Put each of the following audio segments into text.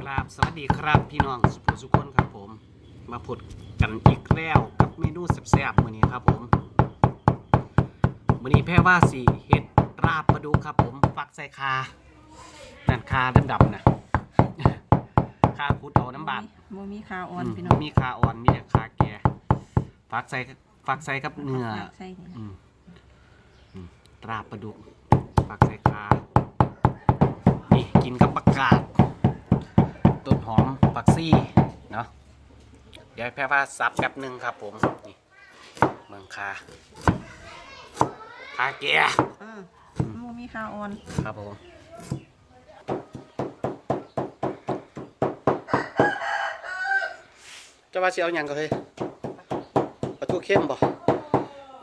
กราบสวัสดีครับพี่น้องสุภุสุคนครับผม มาพดกันอีกแล้วกับเมนูแซ่บๆมื้อนี้ครับผมมื้อนี้แพ่ว่าสีเฮ็ดราบปลาดุกครับผมฟักใส่คานั่นคาดำๆนะคาคุดเอาน้ำบาดบ่มีขาอ่อนอืมพี่น้องมีคาอ่อนมีแต่คาแก่ฟักใส่ ฟักใส่กับเนื้อใส่นี่อืมอืมราบปลาดุกฟักใส่คานี่กินกับประกาศต้นหอมปักซี่เนาะเดี๋ยวให้แพ่ว่าซับแป๊บหนึ่งครับผมนี่เมืองคาคาเกียเออบ่มีขาอ่อนครับผมจะว่าสิเอาอย่างก็เฮ้ยปลา ทูเข้มบ่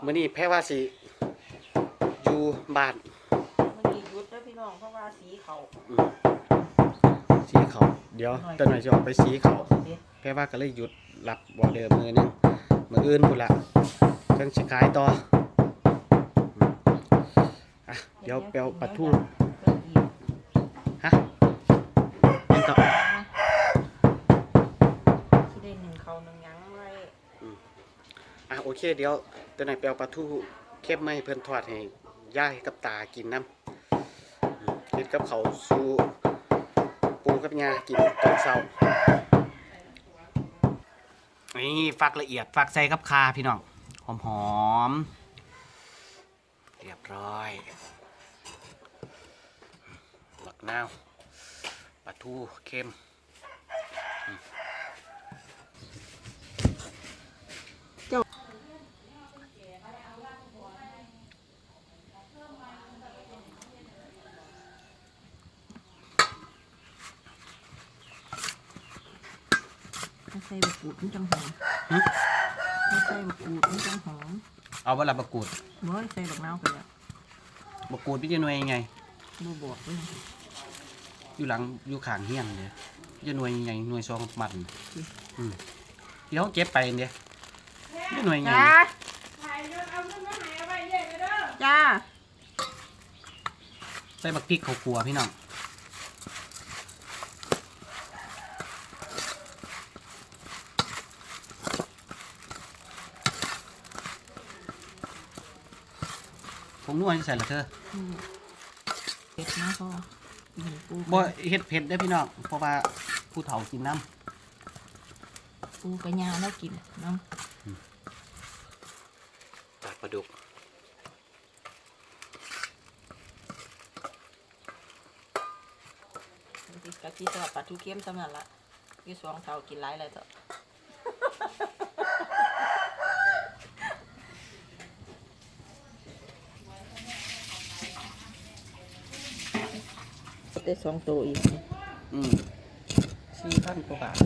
มื้อนี้แพ่ว่าสิอยู่บ้านมันมียุดเด้อพี่น้องเพราะว่าสีเขาอืมสีเขาเดี๋ยวตอนหน่อยจะออกไปสีเขาเด้แค่ว่าก็เลยหยุดหลับบ่เดิมมือนึงมืออื่นพุ่นละเครื่องสิขายต่ออืมอะเดี๋ยวเปียวปลาทูเพิ่นอีกฮะยังต่อ สิได้หนึ่งเขาหนึ่งหยังไว้ อะโอ เคเดี๋ยวตอนหนเปียวปลาทูเข้มไม่เพิ่นทอดให้ย่ายกับตากินน้ำอืมเฮ็ดกับเขาสู่ปูกับยากินตอนเช้านี่ฟักละเอียดฟักใส่กับคาพี่น้องหอมหอมเรียบร้อยบักนาวปลาทูเค็ม ให้ใส่บะกรูดมันจังหอมหึให้ใส่บะกรูดมันจังหอมเอาเวลาบะกรูดบ่ให้ใส่ดอกนาวไปแล้วบะกรูดพี่จะหน่วยยังไง บ่บอกเลยอยู่หลังอยู่ข้างเฮียนเนี่ยจะหน่วยยังไงหน่วยซองมันอืมเดี๋ยวเก็บไปเนี่ยจะหน่วยยังไงจ้าจ้าใส่บักพริกเขากลัวพี่น้อง ผงนวดใส่ละเธออืมเผ็ดนะพ่อกินปูบ่เฮ็ดเผ็ดได้อพี่น้องเพราะว่าผู้เฒ่ากินน้ปูกระยาแล้วกินน้ำจากปลาดุกำกะทิสลับปลาทูเค็มสำนันละยี่สองเท่ากินหลายเลยเถอะ ได้สองตัวอีกอืมสี่พันกว่าบาท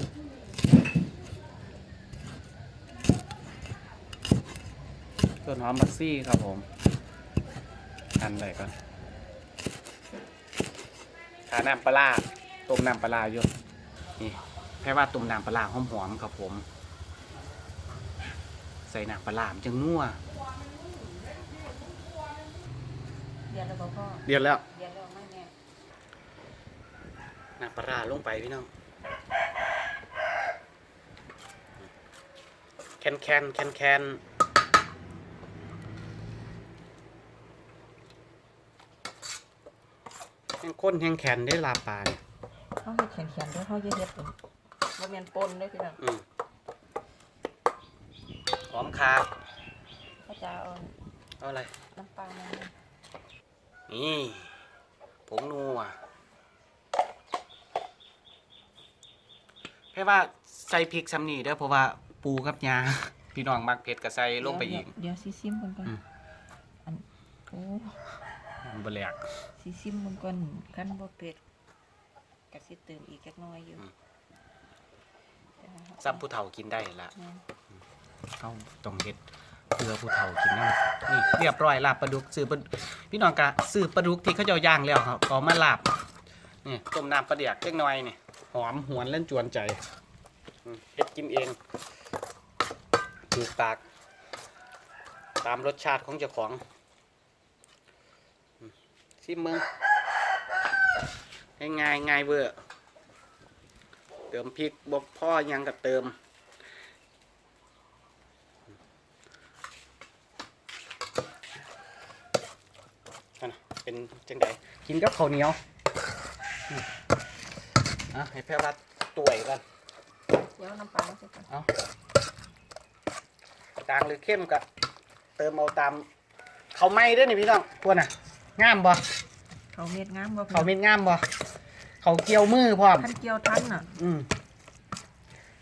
ต้นหอมบักซี่ครับผม อันไหนก่อนขาน้ำปลาร้าต้มน้ำปลาร้าอยู่นี่แค่ว่าต้มน้ำปลาร้าหอมๆครับผม ใส่น้ำปลาร้ามันจะนัวเดี๋ยวเราบอกพ่อเดือดแล้ว เดี๋ยวเราไม่แน่ น้ำปลาร้าลงไปพี่น้องแคนแคนแคนแคนแห้งข้นแห้งแคนได้ลาปลาเนี่ยเขาเฮ็ดแข็งๆด้วยเขาจะเฮ็ดเป็นว่าแมนปนด้วยพี่น้องอืมหอมคาเขาจะเอาเอาอะไร น้ำปลามานี่ผงนัว แค่ว่าใส่พริกซ้ำนี่เด้อเพราะว่าปูกับยา พี่น้องมักเผ็ดก็ใส่ลงไปอีก เดี๋ยวซีซิมมันก่อนอืม อันโอ้บแหลกซีซิมมันก่อนกันบ่เผ็ดกะสิเติมอีกจักหน่อยอยู่อืมซ้ำผู้เฒ่ากินได้ละแม่นเขาต้องเฮ็ดเพื่อผู้เฒ่ากินน้ำนี่เรียบร้อยลาบปลาดุกซื้อปลาพี่น้องกะซื้อปลาดุกที่เขาเจะย่างแล้วครับก็เอามาลาบนี่ต้มน้ำปลาเดียกเล็กน้อยนี่ หอมหวนเล่นจวนใจอืมเฮ็ดกินเองถูกปาก ตามรสชาติของเจ้าของอืมชิมมึงง่ายง่ายๆง่ายเวอร์เติมพริกบกพ่อยังกับเติมนั่นน่ะเป็นจังไดกินกับข้าวเหนียว อืมอะให้แพรวัดต่วยกันเดี๋ยวน้ำปลาใส่ก่อนเอาจางหรือเข้มกับเติมเอาตามเขาวไหม้ด้วยนี่พี่น้องพวกน่ะงามบ่เขาเม็ดงามบ่เขาวเม็ดงามบ่เขาวเกี่ยวมือพร้อมท่านเกี่ยวทันน่ะ อืม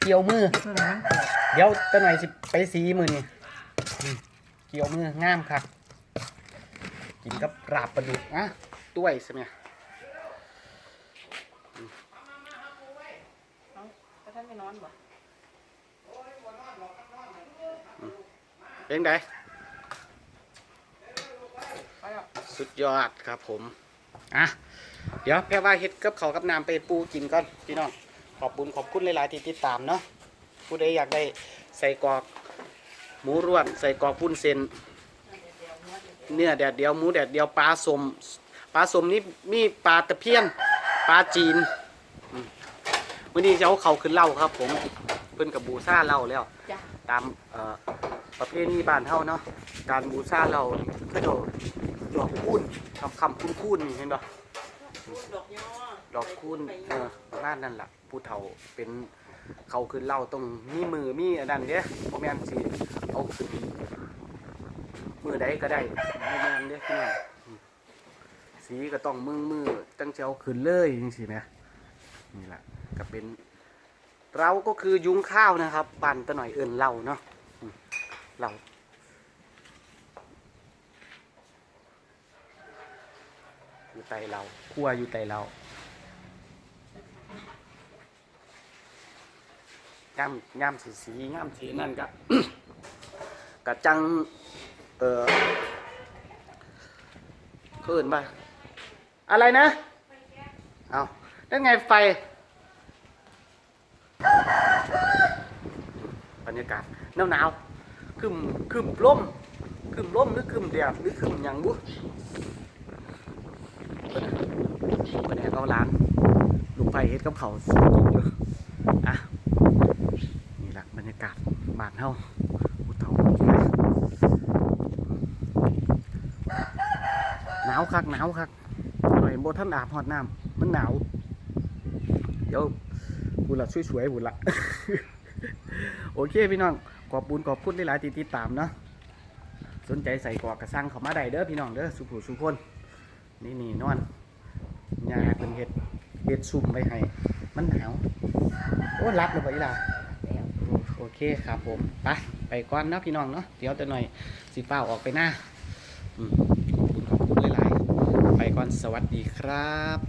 เกี่ยวมือเพิ่งมันเกิดเดี๋ยวตะหน่อยสิไปสีมือนี่อืมเกี่ยวมืองามครับกินกับลาบปลาดุกอะด้วยใช่ไหม อาท่านไม่นอนบ่เป็นไงไปแล้วสุดยอดครับผม อะ เดี๋ยวแพ่ว่าเฮ็ดกับเขาวกับน้ำไปปูกินก่อนพี่น้อง ขอบบุญขอบคุณหลายๆที่ติดตามเนาะผู้ใดอยากได้ใส่กรอก หมูร่วน ใส่กรอกปุ้นเซนเนื้อแดดเดียวหมูแดดเดียวปลาสมปลาสมนี่มีปลาตะเพียน ปลาจีนอืม วันนี้จะเอาเขาขึ้นเหล่าครับ ผมเพิ่นกับบูซ่าเหล่าแล้ว จ้ะตามเอ่อประเพณีบ้านเฮาเนาะการบูชาเราก็จะดอกคูณคำคำคุ้นคุ้นๆนี่เห็นปะดอกย่อดอกคูณเออบ้านนั่นแหละผู้เฒ่าเป็นเขาขึ้นเหล่าตรงมีมือมีอันนั้นเด้บ่แม่นสิเอาขึ้นมือใดก็ได้บ่แม่นเด้พี่น้องอืมสีก็ต้องมือมือตั้งใจเอาขึ้นเลยจังซี่แหมนี่แหละ ก็เป็น เราก็คือยุ้งข้าวนะครับปั่นตะหน่อยเอินเหล่าเนาะเหล่าอยู่ไตเราคั่วอยู่ไตเราย่ำย่ำสีสีย่ำสีนั่นกะกะจัง เออเขินป่ะอะไรนะ เอานั่นไงไฟ บรรยากาศหนาวหนาวๆคึมคึมล่มคึมล่มหรือคึมแดดหรือคึมหยังบุเพิ่นน่ะแห่เขาร้านลูกไฟเฮ็ดกับเขาสุกอยู่อะนี่หละบรรยากาศบ้านเฮาอุเฒ่าหนาวคักหนาวคักหน่อยบ่ทันอาบฮอดน้ำมันหนาว เดี๋ยว บุญละช่วยๆบุญละโอเคพี่น้องขอบบุญขอบคุณหลายๆที่ติดตามเนาะสนใจใส่กอกกระซังเขามาได้เด้อพี่น้องเด้อสุผู้สุคนนี่นี่นอนยาเป็นเห็ดเห็ดซุ่มไปให้มันหนาวโอ้รับเลยบ่อีหล่ะโอเคครับผมไปไปก่อนเนาะพี่น้องเนาะเดี๋ยวแต่หน่อยสิเป้าออกไปหน้าขอบคุณขอบคุณหลายๆไปก่อนสวัสดีครับ